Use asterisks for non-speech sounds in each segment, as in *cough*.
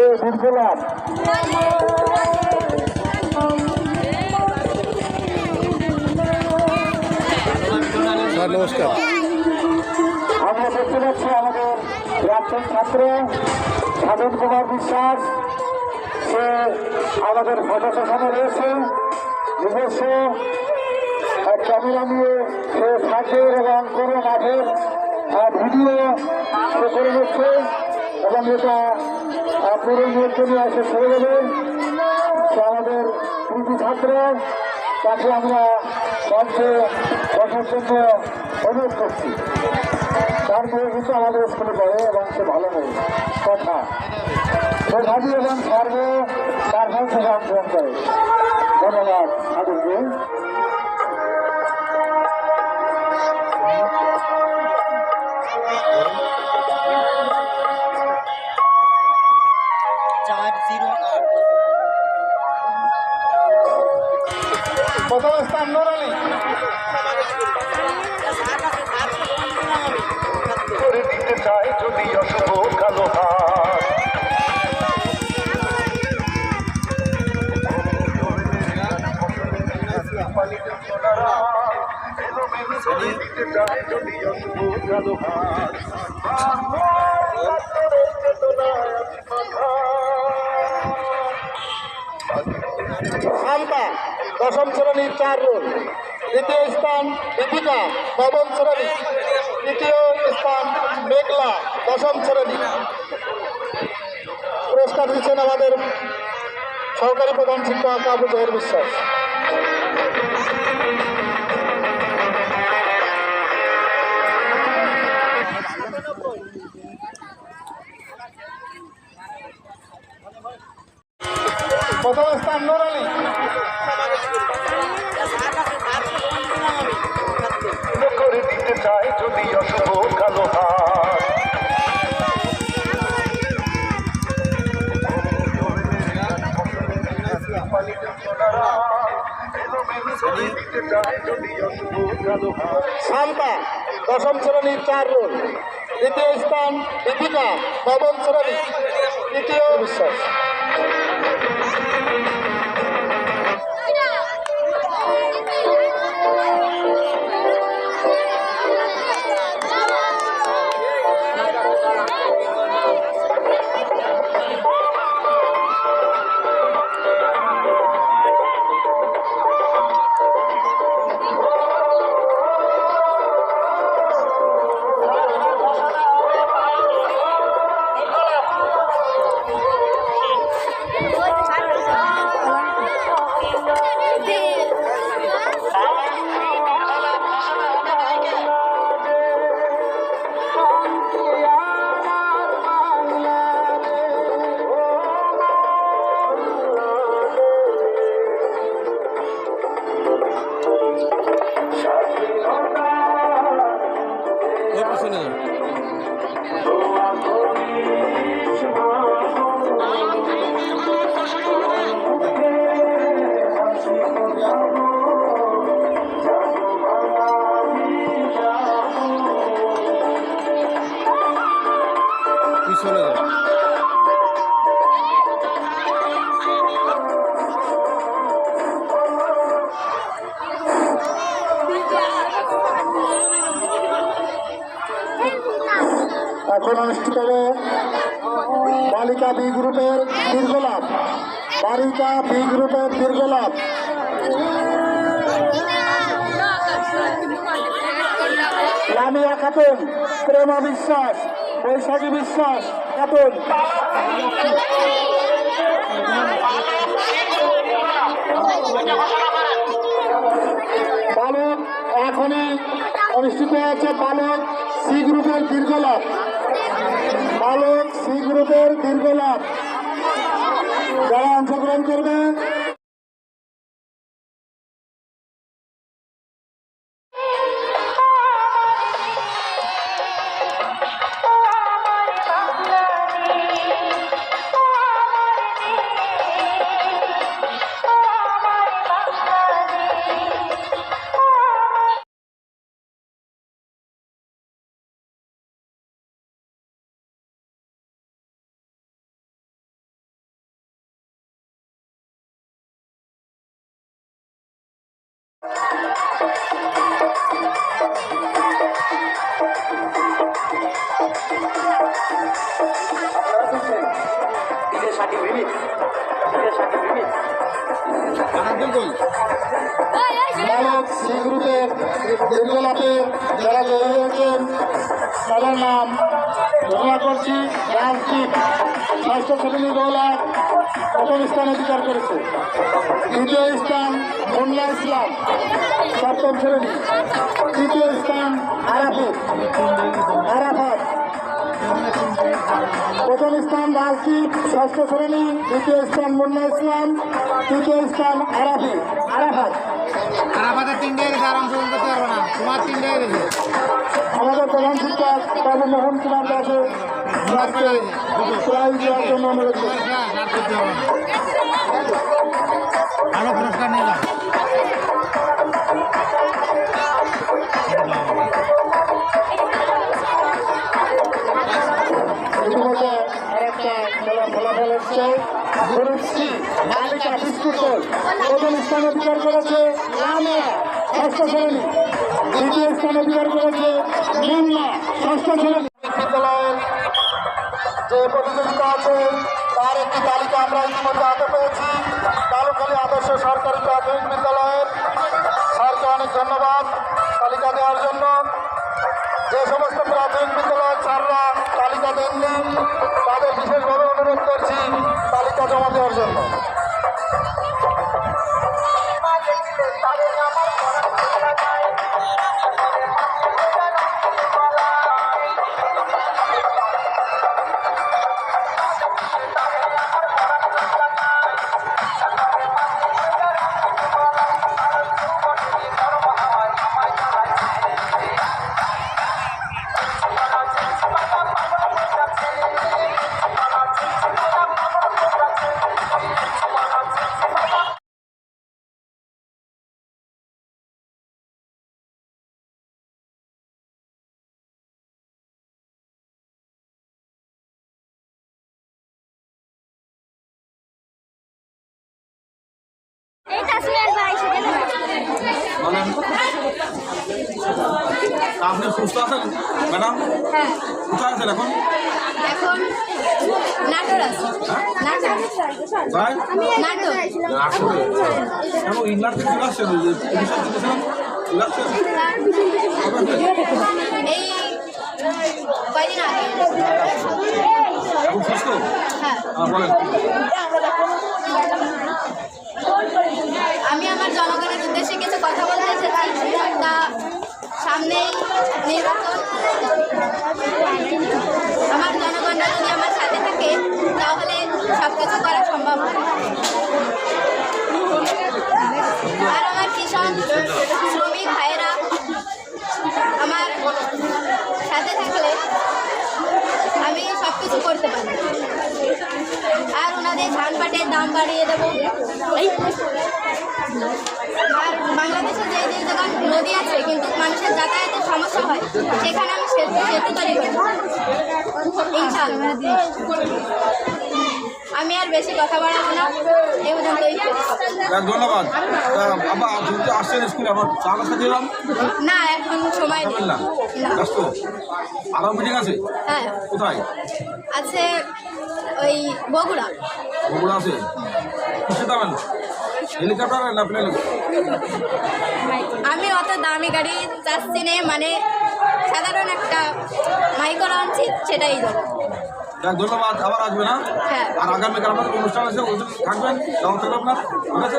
এ বিপ্লব sir নমস্কার। আমরা দেখতে পাচ্ছি আমাদের প্রাক্তন ছাত্র সাধন কুমার বিশ্বাস। সে আমাদের ফটো সেখানে রয়েছে। নিজস্ব ক্যামেরা নিয়ে সে থাকের এবং কোনো মাঠের ভিডিও করে নিচ্ছে। এবং এটা পুরো নিয়ন্ত্রণে এসে ছেড়ে দেবে আমাদের কৃতি ছাত্র, তাকে আমরা মঞ্চে বসার জন্য অনুরোধ করছি। তার মেয়ে কিন্তু আমাদের স্কুলে পড়ে এবং সে ভালো মেয়ে, কথা। ভাবি এবং সর্ব তার মধ্যে অংশগ্রহণ করে। ধন্যবাদ তাদেরকে দশম শ্রেণির চার রোল, দ্বিতীয় স্থান দীপিকা, নবম শ্রেণি তৃতীয় স্থান মেঘলা, দশম শ্রেণি। পুরস্কার দিচ্ছেন আমাদের সহকারী প্রধান শিক্ষক আবু জহের বিশ্বাস। করে দিতে চাই যদি অশুভ কালো হাত শান্তা, দশম শ্রেণির চার রোল। দ্বিতীয় স্থান, দীপিকা, নবম শ্রেণি তৃতীয় বিশ্বাস বি গ্রুপের দীর্ঘলাভ। বালিকা বি গ্রুপের দীর্ঘলাভ। লামিয়া খাতুন, প্রেমা বিশ্বাস, বৈশাখী বিশ্বাস, খাতুন। বালক এখনই অনুষ্ঠিত হয়েছে বালক সি গ্রুপের দীর্ঘলাভ। বালক সি গ্রুপের দীর্ঘলাভ যারা অংশগ্রহণ করবে শ্রেণি তৃতীয় স্থান আরাফত আরাফাত প্রথম স্থান রাজদীপ ষষ্ঠ শ্রেণি দ্বিতীয় স্থান মুন্না ইসলাম তৃতীয় স্থান আরাফি আরাফাত আর আমাদের তিনটে গেছে আর অংশগ্রহণ করতে পারব না তোমার তিনটে গেছে আমাদের প্রধান শিক্ষক বাবু মোহন কুমার দাসে প্রাইজ দেওয়ার জন্য অনুরোধ করছি। আর পুরস্কার নিয়ে দল প্রথম স্থান অধিকার করেছে ষষ্ঠ শ্রেণি। দ্বিতীয় স্থান অধিকার করেছে মুন্না, ষষ্ঠ শ্রেণি। বিদ্যালয়ের যে প্রতিযোগিতা আছে, তার একটি তালিকা আমরা ইতিমধ্যে হাতে পেয়েছি। কালুখালী আদর্শ সরকারি প্রাথমিক বিদ্যালয়ের স্যারকে অনেক ধন্যবাদ তালিকা দেওয়ার জন্য। যে সমস্ত প্রাথমিক বিদ্যালয়ের স্যাররা তালিকা দেননি, তাদের বিশেষভাবে অনুরোধ করছি তালিকা জমা দেওয়ার জন্য। এই কয়দিন আগে? হ্যাঁ। হ্যাঁ বলেন আমি আমার জনগণের উদ্দেশ্যে কিছু কথা বলতে এসেছি তা সামনেই নির্বাচন আমার জনগণরা যদি আমার সাথে থাকে তাহলে সব কিছু করা সম্ভব হবে আর আমার কিষাণ শ্রমিক ভাইয়েরা আমার সাথে থাকলে আমি সব কিছু করতে পারি আর ওনাদের ধান পাটের দাম বাড়িয়ে দেবো। আর বাংলাদেশে যে যে যখন নদী আছে, কিন্তু মানুষের যাতায়াতের সমস্যা হয়, সেখানে আমি সেতু সেতু তৈরি করব। ইনশাআল্লাহ আমি আর বেশি কথা বাড়াবো না। এই পর্যন্তই। ধন্যবাদ। আবার আসছেন স্কুলে চা দিলাম না এখন সময় নেই। না। আরও মিটিং আছে? হ্যাঁ। কোথায়? আছে ওই বগুড়া। বগুড়া আছে? যাবেন হেলিকপ্টার না প্লেনে আমি অত দামি গাড়ি চাচ্ছি নে মানে সাধারণ একটা মাইক্রো আনছি সেটাই যাক ধন্যবাদ আবার আসবে না হ্যাঁ। আর আগামীকাল আমাদের অনুষ্ঠান আছে ওই থাকবেন থাকবে আপনার ঠিক আছে?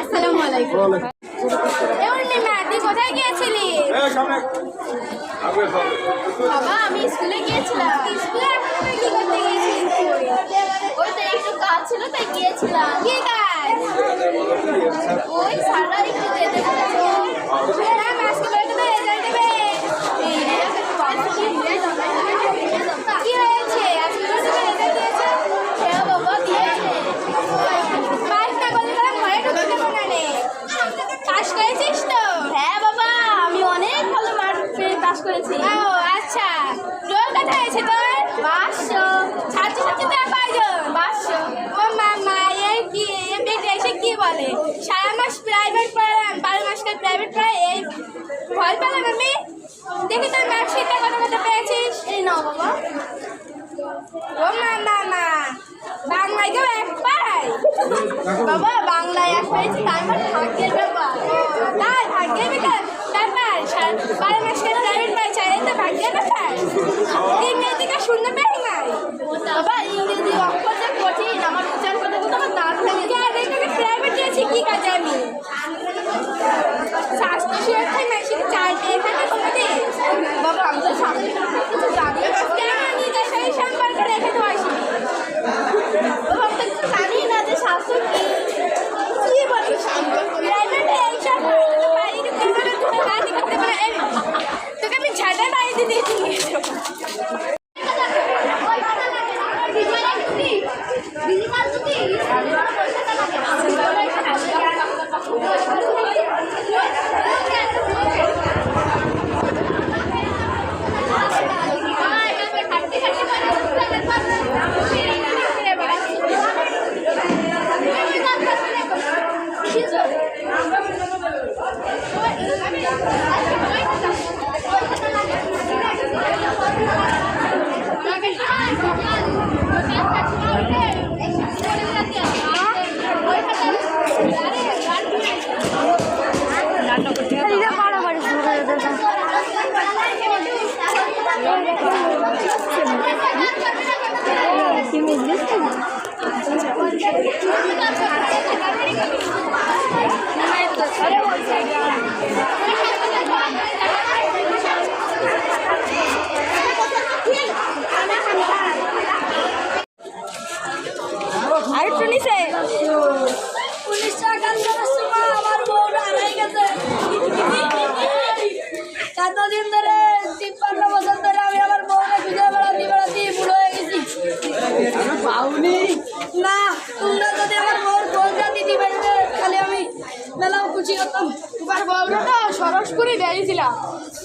আসসালামু আলাইকুম। কোথায় গিয়েছিলি? বাবা আমি স্কুলে গিয়েছিলাম। স্কুলে কি করতে ওই তো একটু কাজ ছিল তাই গিয়েছিলাম। কি কাজ? ওই সারা একটু যেতে বলেছে না মাসগুলো তো রেজাল্ট দেবে কি হয়েছে আজকে তো রেজাল্ট দিয়েছে হ্যাঁ বাবা দিয়েছে পাঁচটা করলে তোরা ঘরে ঢুকতে দেবো না রে পাস করেছিস তো হ্যাঁ বাবা আমি অনেক ভালো মার্ক পেয়ে পাস করেছি ও আচ্ছা রোল কত হয়েছে তোর পাঁচশো ছাত্রছাত্রীরা কয়জন পাঁচশো ও মামা এর কি এর বেশি সে কি বলে সারা মাস প্রাইভেট পড়ালাম বারো মাসকে প্রাইভেট পড়াই এই ভয় পেলাম আমি দেখি তোর মার্কশিটটা কত কত পেয়েছিস? এই নাও বাবা। ও মা মা মা। বাংলায় তো এক পাই? বাবা বাংলায় এক পেয়েছি তারপর ভাগ্যের ব্যাপার। তাই ভাগ্যের ব্যাপার? ব্যাপার? বারো মাস কেন প্রাইভেট পাই চাই তো ভাগ্যের ব্যাপার?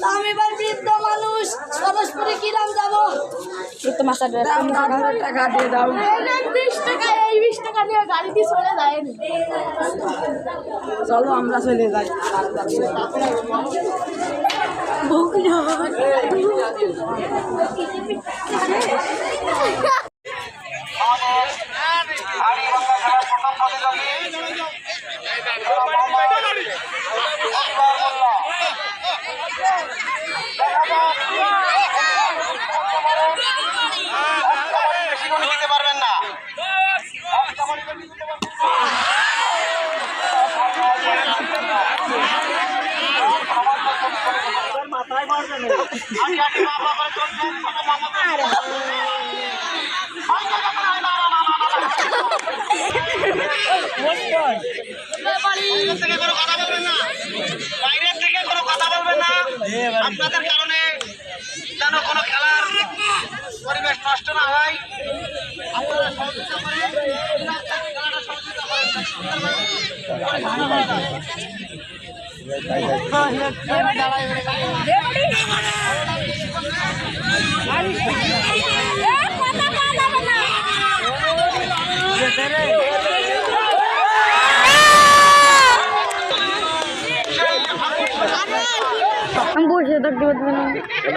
আমি এবার বৃদ্ধ মানুষ সরসপুরে কিরাম যাব? টাকা দিয়ে দাও বিশ টাকা এই বিশ টাকা নিয়ে গাড়ি চলে যায়। চলো আমরা চলে যাই। হাড়ি *laughs* ভাঙা খেলার প্রথম প্রতিযোগী মোহাম্মদ আকবর মোল্লা। দেখা যাক। বেশি গুণ দিতে পারবেন না হাঁটি হাঁটি মা বাবা করে চলছেন ছোট মোহাম্মদ বাইরের থেকে বাইরের থেকে কোনো কথা বলবেন না আপনাদের কারণে যেন কোনো খেলার পরিবেশ নষ্ট না হয় আপনারা সহযোগিতা করেন বসে থাকতে পারব না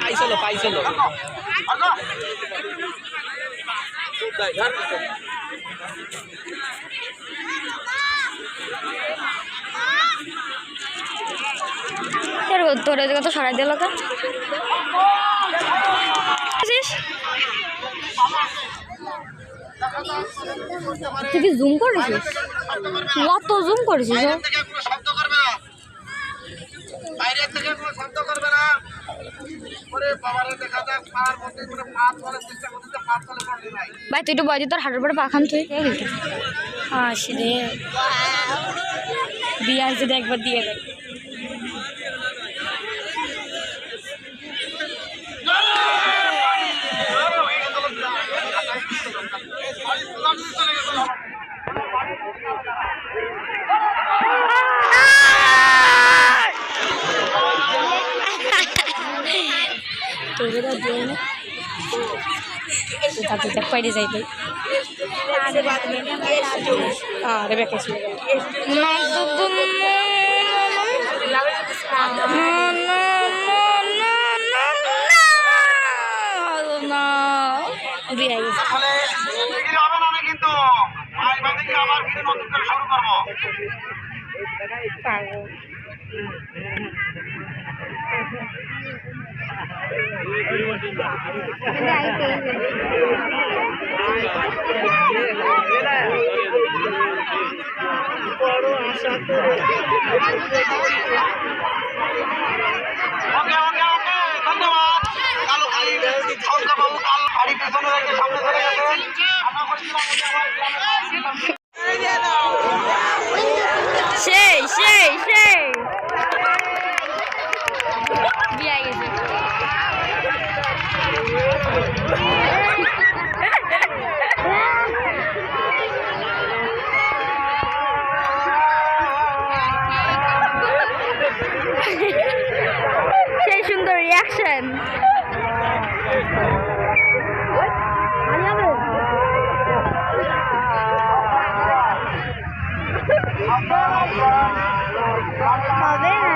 পাইছিল পাইছিল। তোর এদিকে তো সারাই দিল তুই কি জুম করেছিস? কত জুম করেছিস শব্দ করবে না বাইরে থেকে কোনো শব্দ করবে না। ভাই, তুই একটু বয় তোর হাটের পরে পাখান তুই। আসি রে বিয়ে একবার দিয়ে দেখ আর দিয়ে না তাতে দেখ বাইরে যাই তুই Rebecca sí. No, no, no, no, no, দিয়ে গেছে তাহলে বিক্রি হবে না আমি কিন্তু আজ বাদে কি আবার ফিরে নতুন করে শুরু করব পাগল ওকে সেই সেই সেই দিয়ে গেছে সেই সুন্দর রিয়াকশন হবে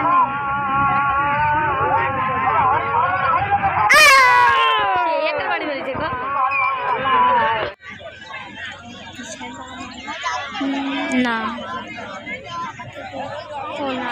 না একটা বাড়ি ফেলেছে গো না ও না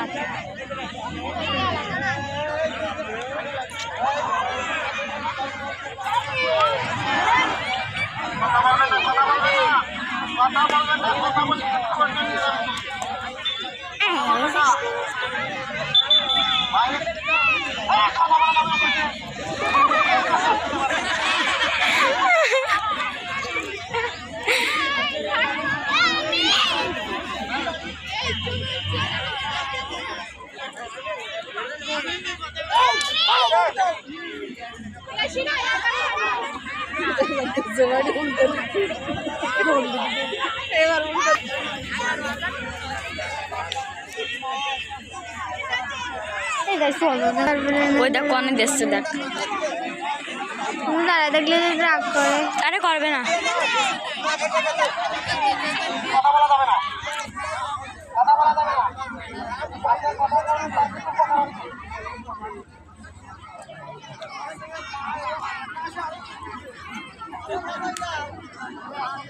ওই দেখ কনে দেখছে দেখ। দাঁড়া দেখলে রাগ করে। আরে করবে না।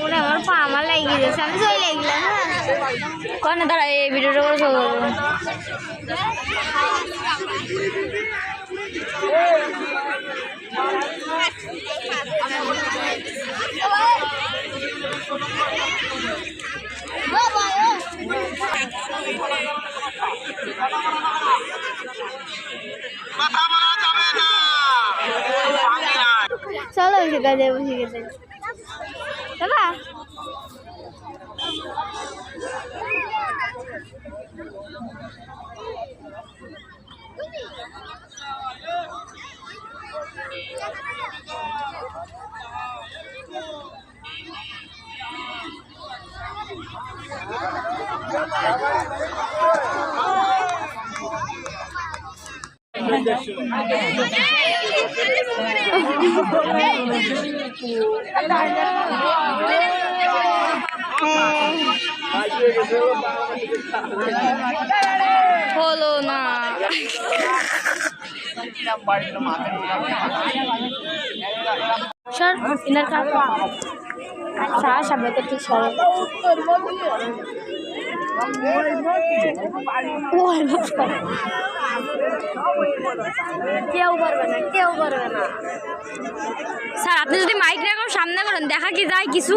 ওরে আমার পা আমার দাঁড়া এই ভিডিওটা করে করব কথা বলা যাবে না গেছে গাছে বসে গেছে বাবা হলো না সর ইনার কাকা আচ্ছা সামনে তো ঠিক সর। স্যার আপনি যদি মাইক রাখুন সামনে করেন দেখা কি যায় কিছু?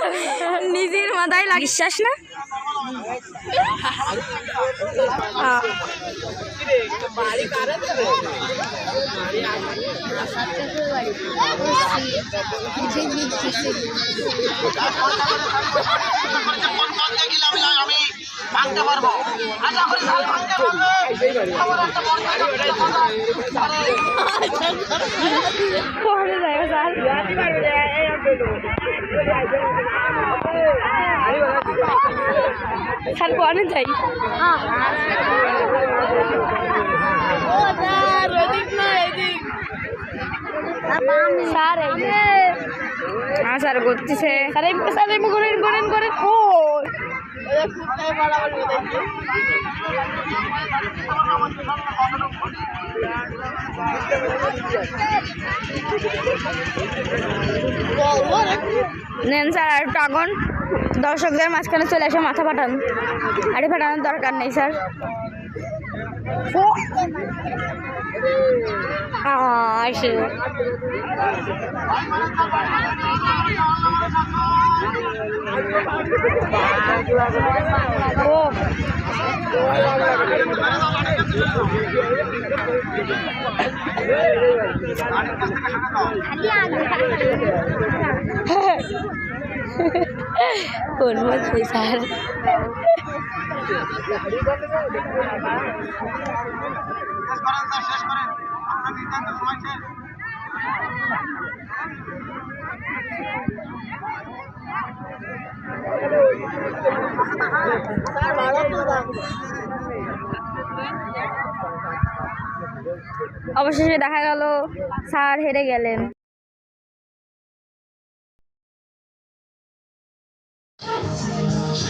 *laughs* নিজের মাথায় লাগে বিশ্বাস না? আমি আমি ভাঙতে পারব আশা করি সাল ভাঙতে পারবে আমার একটা বড় পরে যাবে স্যার স্যার পরে যাই। হ্যাঁ স্যার করতেছে স্যার এই স্যার করেন করেন করেন ও নেন স্যার, আর একটু দর্শকদের মাঝখানে চলে এসে মাথা ফাটান। আরে ফাটানোর দরকার নেই, স্যার। ও আসে ও কোন মধ্যে স্যার করেন স্যার অবশেষে দেখা গেল স্যার হেরে গেলেন।